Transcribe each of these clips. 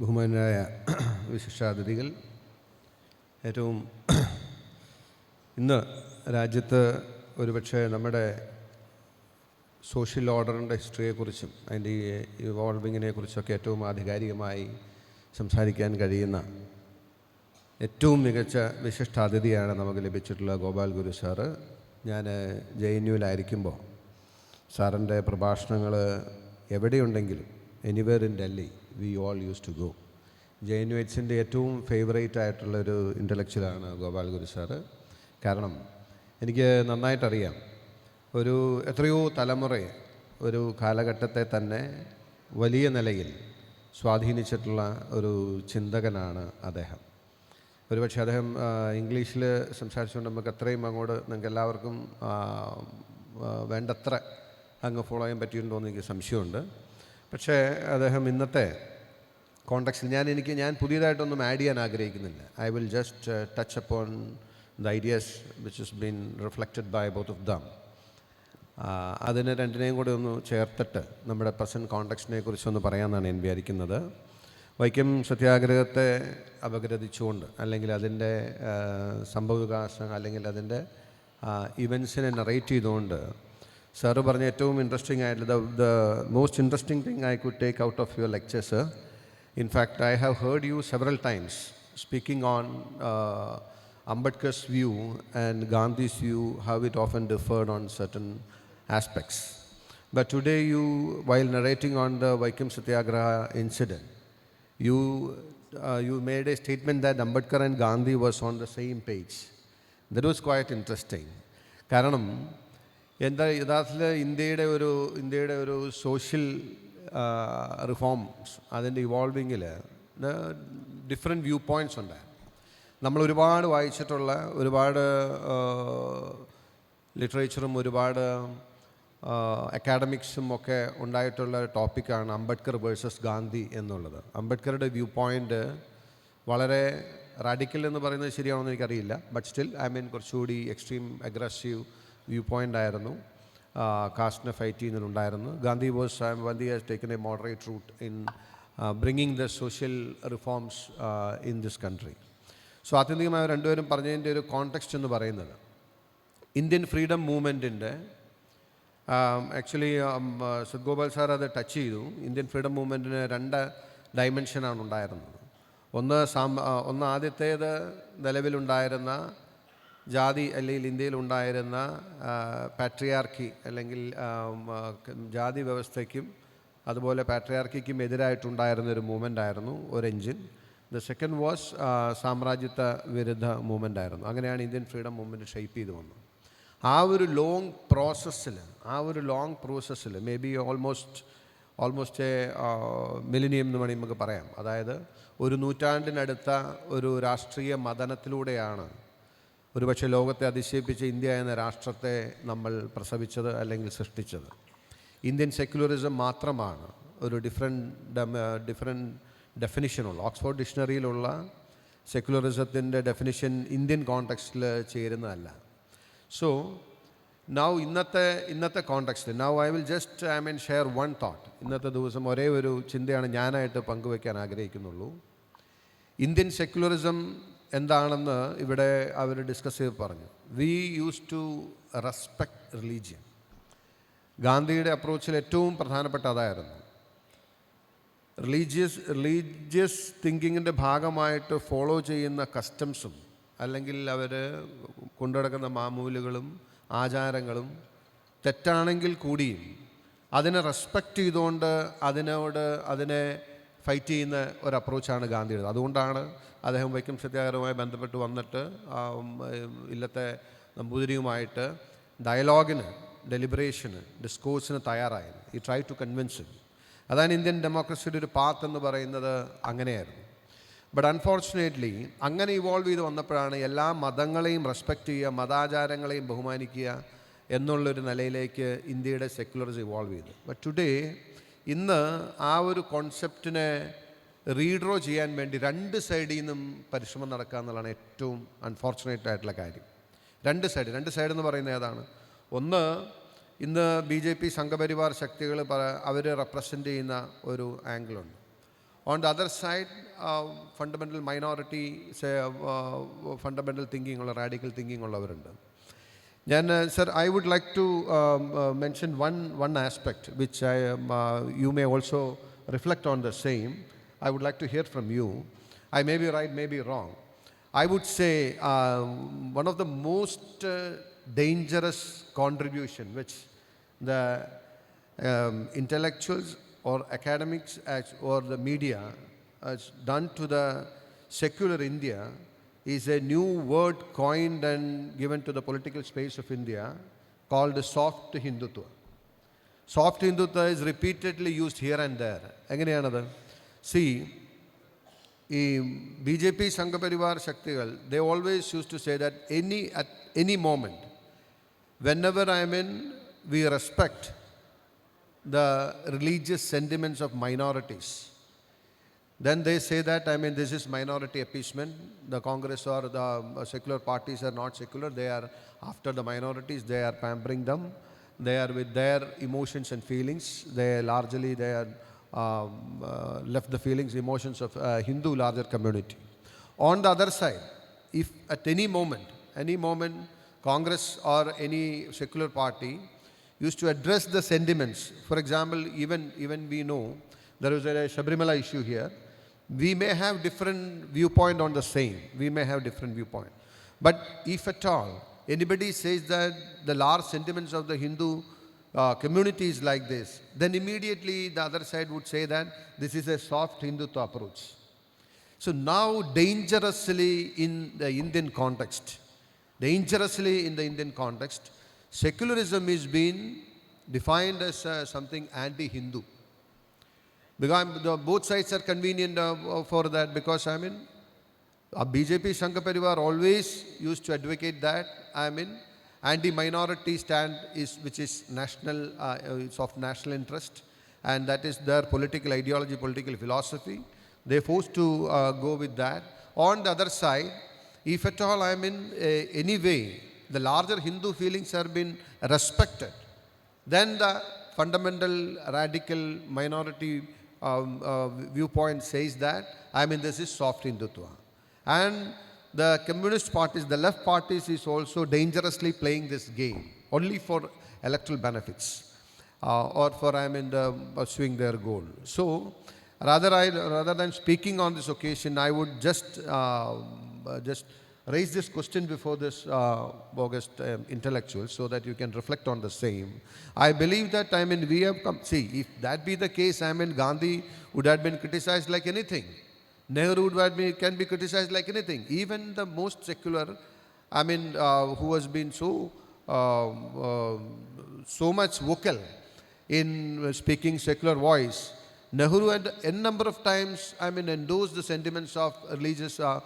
ബഹുമാനായ വിശിഷ്ടാതിഥികൾ ഏറ്റവും ഇന്ന് രാജ്യത്ത് ഒരുപക്ഷെ നമ്മുടെ സോഷ്യൽ ഓർഡറിൻ്റെ ഹിസ്റ്ററിയെക്കുറിച്ചും അതിൻ്റെ ഇവോൾവിങ്ങിനെ കുറിച്ചൊക്കെ ഏറ്റവും ആധികാരികമായി സംസാരിക്കാൻ കഴിയുന്ന ഏറ്റവും മികച്ച വിശിഷ്ടാതിഥിയാണ് നമുക്ക് ലഭിച്ചിട്ടുള്ള ഗോപാൽ ഗുരു സാറ് ഞാൻ ജെ എൻ യുവിലായിരിക്കുമ്പോൾ സാറിൻ്റെ പ്രഭാഷണങ്ങൾ എവിടെയുണ്ടെങ്കിലും anywhere in Delhi we all use to go J N എച്ചിൻ്റെ ഏറ്റവും ഫേവറേറ്റ് ആയിട്ടുള്ളൊരു ഇൻ്റലക്ച്വലാണ് ഗോപാൽ ഗുരു സാറ് കാരണം എനിക്ക് നന്നായിട്ടറിയാം ഒരു എത്രയോ തലമുറയെ ഒരു കാലഘട്ടത്തെ തന്നെ വലിയ നിലയിൽ സ്വാധീനിച്ചിട്ടുള്ള ഒരു ചിന്തകനാണ് അദ്ദേഹം ഒരുപക്ഷെ അദ്ദേഹം ഇംഗ്ലീഷിൽ സംസാരിച്ചുകൊണ്ട് നമുക്ക് അത്രയും അങ്ങോട്ട് നിങ്ങൾക്ക് എല്ലാവർക്കും വേണ്ടത്ര അങ്ങ് ഫോളോ ചെയ്യാൻ പറ്റിയിട്ടുണ്ടോ എന്ന് എനിക്ക് സംശയമുണ്ട് പക്ഷേ അദ്ദേഹം ഇന്നത്തെ കോണ്ടക്സ്റ്റിൽ ഞാൻ എനിക്ക് ഞാൻ പുതിയതായിട്ടൊന്നും ആഡ് ചെയ്യാൻ ആഗ്രഹിക്കുന്നില്ല I will just touch upon the ideas which is been reflected by both of them അതിനെ രണ്ടിനെയും കൂടി ഒന്ന് ചേർത്തിട്ട് നമ്മുടെ പ്രസൻറ്റ് കോണ്ടക്സ്റ്റിനെ കുറിച്ചൊന്ന് പറയാമെന്നാണ് ഞാൻ വിചാരിക്കുന്നത് വൈക്കം സത്യാഗ്രഹത്തെ അപഗ്രഥിച്ചുകൊണ്ട് അല്ലെങ്കിൽ അതിൻ്റെ uh, സംഭവവികാസം അല്ലെങ്കിൽ അതിൻ്റെ ഇവൻസിനെ uh, നറേറ്റ് ചെയ്തുകൊണ്ട് സാറ് പറഞ്ഞ ഏറ്റവും ഇൻട്രസ്റ്റിംഗ് ആയിട്ടുള്ള the most interesting thing I could take out of your lectures in fact I have heard you several times speaking on Ambedkar's view and Gandhi's view, how it often differed on certain aspects. But today, you, while narrating on the Vaikam Satyagraha incident, you, uh, you made a statement that Ambedkar and Gandhi was on the same page. That was quite interesting. കാരണം എന്താ യഥാർത്ഥത്തിൽ ഇന്ത്യയുടെ ഒരു ഇന്ത്യയുടെ ഒരു social reforms അതിൻ്റെ ഇവോൾവിങ്ങിൽ different view points ഉണ്ട് നമ്മൾ ഒരുപാട് വായിച്ചിട്ടുള്ള ഒരുപാട് ലിറ്ററേച്ചറും ഒരുപാട് അക്കാഡമിക്സും ഒക്കെ ഉണ്ടായിട്ടുള്ള ടോപ്പിക്കാണ് അംബേദ്കർ വേഴ്സസ് ഗാന്ധി എന്നുള്ളത് അംബേദ്കറുടെ വ്യൂ പോയിൻ്റ് വളരെ റാഡിക്കൽ എന്ന് പറയുന്നത് ശരിയാണോ എന്ന് എനിക്കറിയില്ല ബട്ട് സ്റ്റിൽ ഐ മീൻ കുറച്ചുകൂടി എക്സ്ട്രീം അഗ്രസീവ് വ്യൂ പോയിൻ്റ് ആയിരുന്നു കാസ്റ്റിനെ fight ചെയ്യുന്നതിലുണ്ടായിരുന്നു Gandhi was Gandhi has taken a moderate route in bringing the social reforms in this country so ആത്യന്തികമായ രണ്ടുപേരും പറഞ്ഞതിൻ്റെ ഒരു കോണ്ടെക്സ്റ്റ് എന്ന് പറയുന്നത് ഇന്ത്യൻ ഫ്രീഡം മൂവ്മെൻറ്റിൻ്റെ ആക്ച്വലി സുഗോപാൽ സാർ അത് ടച്ച് ചെയ്തു ഇന്ത്യൻ ഫ്രീഡം മൂവ്മെൻറ്റിന് രണ്ട് ഡയമെൻഷനാണ് ഉണ്ടായിരുന്നത് ഒന്ന് സാം uh, ഒന്ന് ആദ്യത്തേത് നിലവിലുണ്ടായിരുന്ന ജാതി അല്ലെങ്കിൽ ഇന്ത്യയിൽ ഉണ്ടായിരുന്ന പാട്രിയാർക്കി അല്ലെങ്കിൽ ജാതി വ്യവസ്ഥയ്ക്കും അതുപോലെ പാട്രിയാർക്കിക്കും എതിരായിട്ടുണ്ടായിരുന്ന ഒരു മൂവ്മെൻ്റ് ആയിരുന്നു ഒരു എഞ്ചിൻ ദ സെക്കൻഡ് വാസ് സാമ്രാജ്യത്വ വിരുദ്ധ മൂവ്മെൻ്റ് ആയിരുന്നു അങ്ങനെയാണ് ഇന്ത്യൻ ഫ്രീഡം മൂവ്മെൻറ്റ് ഷെയ്പ്പ് ചെയ്ത് വന്നത് ആ ഒരു ലോങ് പ്രോസസ്സിൽ ആ ഒരു ലോങ് പ്രോസസ്സിൽ may be almost almost a millennium എന്ന് വേണമെങ്കിൽ നമുക്ക് പറയാം അതായത് ഒരു നൂറ്റാണ്ടിനടുത്ത ഒരു രാഷ്ട്രീയ മതനത്തിലൂടെയാണ് ഒരുപക്ഷെ ലോകത്തെ അതിശയിപ്പിച്ച് ഇന്ത്യ എന്ന രാഷ്ട്രത്തെ നമ്മൾ പ്രസവിച്ചത് അല്ലെങ്കിൽ സൃഷ്ടിച്ചത് ഇന്ത്യൻ സെക്യുലറിസം മാത്രമാണ് ഒരു ഡിഫറെൻറ്റ് ഡിഫറെൻറ്റ് ഡെഫിനിഷനുള്ള ഓക്സ്ഫോർഡ് ഡിക്ഷണറിയിലുള്ള സെക്യുലറിസത്തിൻ്റെ ഡെഫിനിഷൻ ഇന്ത്യൻ കോണ്ടെക്സ്റ്റിൽ ചേരുന്നതല്ല സോ നൗ ഇന്നത്തെ ഇന്നത്തെ കോണ്ടെക്സ്റ്റിൽ now I will just I mean share one thought ഇന്നത്തെ ദിവസം ഒരേ ഒരു ചിന്തയാണ് ഞാനായിട്ട് പങ്കുവയ്ക്കാൻ ആഗ്രഹിക്കുന്നുള്ളൂ ഇന്ത്യൻ സെക്യുലറിസം എന്താണെന്ന് ഇവിടെ അവർ ഡിസ്കസ് ചെയ്ത് പറഞ്ഞു we use to respect religion ഗാന്ധിയുടെ അപ്രോച്ചിൽ ഏറ്റവും പ്രധാനപ്പെട്ട അതായിരുന്നു റിലീജിയസ് റിലീജിയസ് തിങ്കിങ്ങിൻ്റെ ഭാഗമായിട്ട് ഫോളോ ചെയ്യുന്ന കസ്റ്റംസും അല്ലെങ്കിൽ അവർ കൊണ്ടുനടക്കുന്ന മാമൂലുകളും ആചാരങ്ങളും തെറ്റാണെങ്കിൽ കൂടിയും അതിനെ റെസ്പെക്റ്റ് ചെയ്തുകൊണ്ട് അതിനോട് അതിനെ ഫൈറ്റ് ചെയ്യുന്ന ഒരു അപ്രോച്ചാണ് ഗാന്ധിയുടെ അതുകൊണ്ടാണ് അദ്ദേഹം വൈക്കം സത്യാഗ്രഹവുമായി ബന്ധപ്പെട്ട് വന്നിട്ട് ഇല്ലത്തെ നമ്പൂതിരിയുമായിട്ട് ഡയലോഗിന് ഡെലിബറേഷന് ഡിസ്കോഴ്സിന് തയ്യാറായത് ഈ ട്രൈ ടു കൺവിൻസ് അതാണ് ഇന്ത്യൻ ഡെമോക്രസിയുടെ ഒരു പാത്ത് എന്ന് പറയുന്നത് അങ്ങനെയായിരുന്നു ബട്ട് അൺഫോർച്ചുനേറ്റ്ലി അങ്ങനെ ഇവോൾവ് ചെയ്ത് വന്നപ്പോഴാണ് എല്ലാ മതങ്ങളെയും റെസ്പെക്റ്റ് ചെയ്യുക മതാചാരങ്ങളെയും ബഹുമാനിക്കുക എന്നുള്ളൊരു നിലയിലേക്ക് ഇന്ത്യയുടെ സെക്യുലറിസം ഇവോൾവ് ചെയ്തത് ബട്ട് ടുഡേ ഇന്ന് ആ ഒരു കോൺസെപ്റ്റിനെ റീഡ്രോ ചെയ്യാൻ വേണ്ടി രണ്ട് സൈഡിൽ നിന്നും പരിശ്രമം നടക്കുക എന്നുള്ളതാണ് ഏറ്റവും അൺഫോർച്ചുനേറ്റ് ആയിട്ടുള്ള കാര്യം രണ്ട് സൈഡ് രണ്ട് സൈഡ് എന്ന് പറയുന്നത് ഏതാണ് ഒന്ന് ഇന്ന് ബി ജെ പി സംഘപരിവാർ ശക്തികൾ അവർ റെപ്രസെൻ്റ് ചെയ്യുന്ന ഒരു ആംഗിളുണ്ട് on the other side fundamental minority fundamental thinking ഉള്ള റാഡിക്കൽ തിങ്കിങ് ഉള്ളവരുണ്ട് ഞാൻ sir I would like to mention one one aspect which I you may also reflect on the same I would like to hear from you I may be right may be wrong I would say uh, one of the most uh, dangerous contribution which the um, intellectuals or academics as- or the media has done to the secular India is a new word coined and given to the political space of India called soft Hindutva. Soft Hindutva is repeatedly used here and there. എങ്ങനെയാണത് C ഈ B J P Sangh Parivar ശക്തികൾ they always use to say that any at any moment whenever I mean we respect the religious sentiments of minorities Then they say that, I mean, this is minority appeasement. The Congress or the um, secular parties are not secular. They are after the minorities, they are pampering them. They are with their emotions and feelings. They largely, they are um, uh, left the feelings, emotions of uh, Hindu larger community. On the other side, if at any moment, any moment, Congress or any secular party used to address the sentiments. For example, even, even we know there was a Shabrimala issue here we may have different viewpoint on the same. We may have different viewpoint. But if at all anybody says that the large sentiments of the Hindu uh, community is like this, then immediately the other side would say that this is a soft Hindutva approach. So now dangerously in the Indian context, dangerously in the Indian context, secularism is being defined as uh, something anti-Hindu. Because the, both sides are convenient uh, uh for that because I mean, uh, BJP Shankar Parivar always used to advocate that I mean, anti-minority stand is which is national, uh, uh, it's of national interest, and that is their political ideology, political philosophy. They're forced to uh, go with that. On the other side, if at all I mean uh, the larger Hindu feelings have been respected, then the fundamental radical minority um, uh, viewpoint says that. I mean, this is soft Hindutva. And the communist parties, the left parties, is also dangerously playing this game only for electoral benefits uh, or for, I mean, the, pursuing uh, their goal. So, rather, I, rather than speaking on this occasion, I would just, uh, just raise this question before this uh, August um, intellectual so that you can reflect on the same. I believe that, I mean, we have come. See, if that be the case, I mean, Gandhi would have been criticized like anything. Nehru would have been, can be criticized like anything. Even the most secular, I mean, uh, who has been so, uh, uh, so much vocal in speaking secular voice, Nehru had n number of times, I mean, endorsed the sentiments of religious uh,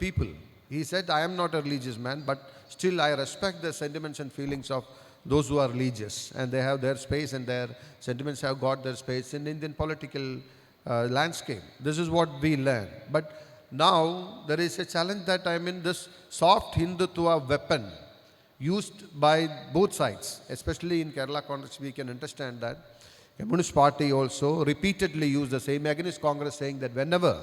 people. He said, I am not a religious man, but still I respect the sentiments and feelings of those who are religious and they have their space and their sentiments have got their space in Indian political uh, landscape. This is what we learn. But now there is a challenge that I mean this soft Hindutva weapon used by both sides, especially in Kerala context, we can understand that. Communist Party also repeatedly used the same against Congress saying that whenever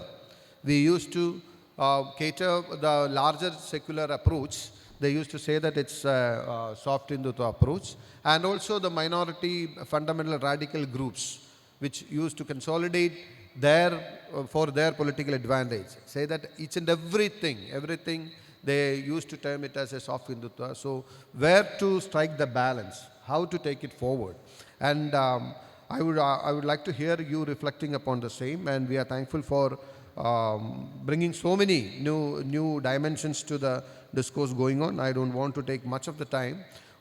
we used to uh, cater the larger secular approach. They used to say that it's a, uh, uh, soft Hindutva approach, and also the minority fundamental radical groups, which used to consolidate their uh, for their political advantage. Say that each and everything, everything they used to term it as a soft Hindutva. So where to strike the balance, how to take it forward, and um, I would uh, I would like to hear you reflecting upon the same, and we are thankful for. um, bringing so many new, new dimensions to the discourse going on. I don't want to take much of the time.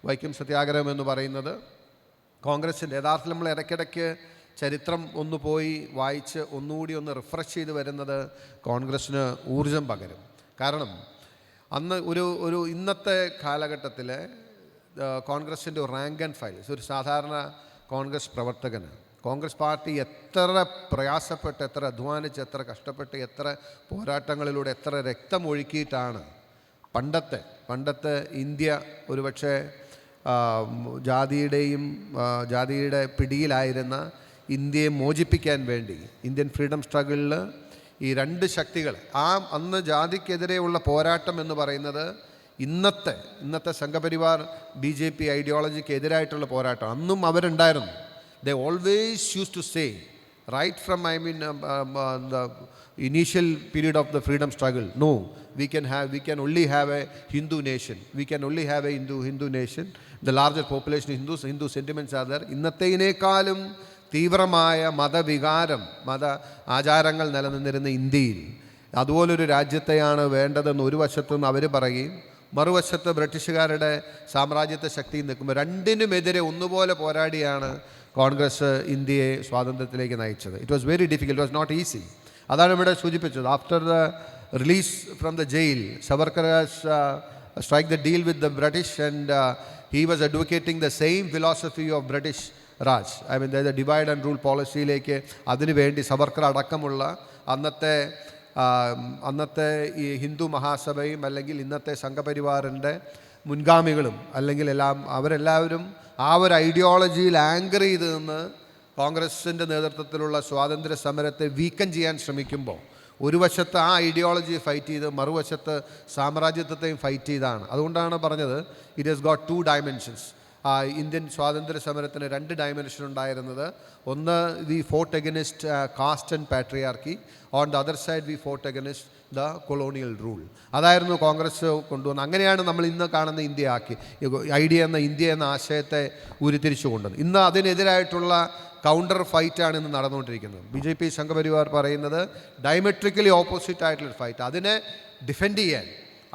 Vaikom Satyagraha എന്ന് പറയുന്നത് കോൺഗ്രസിൻ്റെ യഥാർത്ഥത്തിൽ നമ്മൾ ഇടയ്ക്കിടയ്ക്ക് ചരിത്രം ഒന്ന് പോയി വായിച്ച് ഒന്നുകൂടി ഒന്ന് റിഫ്രഷ് ചെയ്ത് വരുന്നത് കോൺഗ്രസ്സിന് ഊർജം പകരും കാരണം അന്ന് ഒരു ഒരു ഇന്നത്തെ കാലഘട്ടത്തിൽ കോൺഗ്രസിൻ്റെ റാങ്ക് ആൻഡ് ഫയൽസ് ഒരു സാധാരണ കോൺഗ്രസ് പ്രവർത്തകനാണ് കോൺഗ്രസ് പാർട്ടി എത്ര പ്രയാസപ്പെട്ട് എത്ര അധ്വാനിച്ച് എത്ര കഷ്ടപ്പെട്ട് എത്ര പോരാട്ടങ്ങളിലൂടെ എത്ര രക്തമൊഴുക്കിയിട്ടാണ് പണ്ടത്തെ പണ്ടത്തെ ഇന്ത്യ ഒരുപക്ഷെ ജാതിയുടെയും ജാതിയുടെ പിടിയിലായിരുന്ന ഇന്ത്യയെ മോചിപ്പിക്കാൻ വേണ്ടി ഇന്ത്യൻ ഫ്രീഡം സ്ട്രഗിളിൽ ഈ രണ്ട് ശക്തികൾ ആ അന്ന് ജാതിക്കെതിരെയുള്ള പോരാട്ടം എന്ന് പറയുന്നത് ഇന്നത്തെ ഇന്നത്തെ സംഘപരിവാർ ബി ജെ പി ഐഡിയോളജിക്ക് എതിരായിട്ടുള്ള പോരാട്ടം അന്നും അവരുണ്ടായിരുന്നു they always used to say, right from I mean um, um, uh, the initial period of the freedom struggle. No, we can have we can only have a Hindu nation. We can only have a Hindu Hindu nation. The larger population is Hindus Hindu sentiments are there. ഇന്നത്തേനേക്കാളും തീവ്രമായ മതവികാരം മത ആചാരങ്ങൾ നിലനിന്നിരുന്ന ഇന്ത്യയിൽ അതുപോലൊരു രാജ്യത്തെയാണ് വേണ്ടതെന്ന് ഒരു വശത്തുനിന്ന് അവർ പറയുകയും മറുവശത്ത് ബ്രിട്ടീഷുകാരുടെ സാമ്രാജ്യത്തെ ശക്തി നിൽക്കുമ്പോൾ രണ്ടിനുമെതിരെ ഒന്നുപോലെ poradiyana. കോൺഗ്രസ് ഇന്ത്യയെ സ്വാതന്ത്ര്യത്തിലേക്ക് നയിച്ചത് it was very difficult was not easy അതാണ് ഇവിടെ സൂചിപ്പിച്ചത് after the release from the jail Savarkar strike the deal with the British and he was advocating the same philosophy of British Raj I mean the divide and rule പോളിസിയിലേക്ക് അതിനുവേണ്ടി സവർക്കർ അടക്കമുള്ള അന്നത്തെ um, അന്നത്തെ ഈ ഹിന്ദു മഹാസഭയും അല്ലെങ്കിൽ ഇന്നത്തെ സംഘപരിവാറിൻ്റെ മുൻഗാമികളും അല്ലെങ്കിൽ എല്ലാം അവരെല്ലാവരും ആ ഒരു ഐഡിയോളജിയിൽ ആങ്കർ ചെയ്ത് നിന്ന് കോൺഗ്രസിൻ്റെ നേതൃത്വത്തിലുള്ള സ്വാതന്ത്ര്യ സമരത്തെ വീക്കം ചെയ്യാൻ ശ്രമിക്കുമ്പോൾ ഒരു വശത്ത് ആ ഐഡിയോളജി ഫൈറ്റ് ചെയ്ത് മറുവശത്ത് സാമ്രാജ്യത്വത്തെയും ഫൈറ്റ് ചെയ്താണ് അതുകൊണ്ടാണ് പറഞ്ഞത് it has got two dimensions Indian സ്വാതന്ത്ര്യ സമരത്തിന് രണ്ട് ഡയമെൻഷൻ ഉണ്ടായിരുന്നത് ഒന്ന് we fought against caste and patriarchy on the other side we fought against the colonial rule അതായിരുന്നു കോൺഗ്രസ് കൊണ്ടുവന്ന അങ്ങനെയാണ് നമ്മൾ ഇന്ന് കാണുന്ന ഇന്ത്യ ആക്കി ഐഡിയ എന്ന ഇന്ത്യ എന്ന ആശയത്തെ ഉരുത്തിരിച്ചു കൊണ്ടുവന്നത് ഇന്ന് അതിനെതിരായിട്ടുള്ള കൗണ്ടർ ഫൈറ്റാണ് ഇന്ന് നടന്നുകൊണ്ടിരിക്കുന്നത് ബി ജെ പി സംഘപരിവാർ പറയുന്നത് ഡയമെട്രിക്കലി ഓപ്പോസിറ്റ് ആയിട്ടുള്ള ഫൈറ്റ് അതിനെ ഡിഫെൻഡ് ചെയ്യാൻ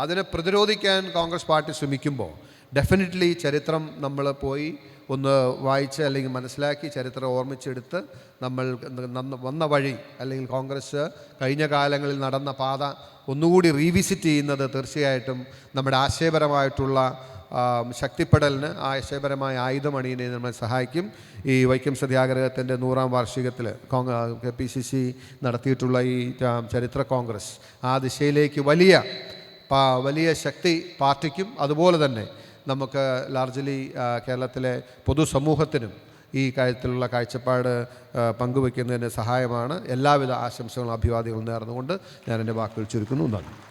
അതിനെ പ്രതിരോധിക്കാൻ കോൺഗ്രസ് പാർട്ടി ശ്രമിക്കുമ്പോൾ ഡെഫിനറ്റ്ലി ചരിത്രം നമ്മൾ പോയി ഒന്ന് വായിച്ച് അല്ലെങ്കിൽ മനസ്സിലാക്കി ചരിത്രം ഓർമ്മിച്ചെടുത്ത് നമ്മൾ വന്ന വഴി അല്ലെങ്കിൽ കോൺഗ്രസ് കഴിഞ്ഞ കാലങ്ങളിൽ നടന്ന പാത ഒന്നുകൂടി റീവിസിറ്റ് ചെയ്യുന്നത് തീർച്ചയായിട്ടും നമ്മുടെ ആശയപരമായിട്ടുള്ള ശക്തിപ്പെടലിന് ആശയപരമായ ആയുധം അണിയുന്നതിന് നമ്മളെ സഹായിക്കും ഈ വൈക്കം സത്യാഗ്രഹത്തിൻ്റെ നൂറാം വാർഷികത്തിൽ കെ പി സി സി നടത്തിയിട്ടുള്ള ഈ ചരിത്ര കോൺഗ്രസ് ആ ദിശയിലേക്ക് വലിയ വലിയ ശക്തി പാർട്ടിക്കും അതുപോലെ തന്നെ നമുക്ക് ലാർജ്ലി കേരളത്തിലെ പൊതുസമൂഹത്തിനും ഈ കാര്യത്തിലുള്ള കാഴ്ചപ്പാട് പങ്കുവയ്ക്കുന്നതിന് സഹായമാണ് എല്ലാവിധ ആശംസകളും അഭിവാദികളും നേർന്നുകൊണ്ട് ഞാൻ എൻ്റെ വാക്കുകൾ ചുരുക്കുന്നു നന്ദി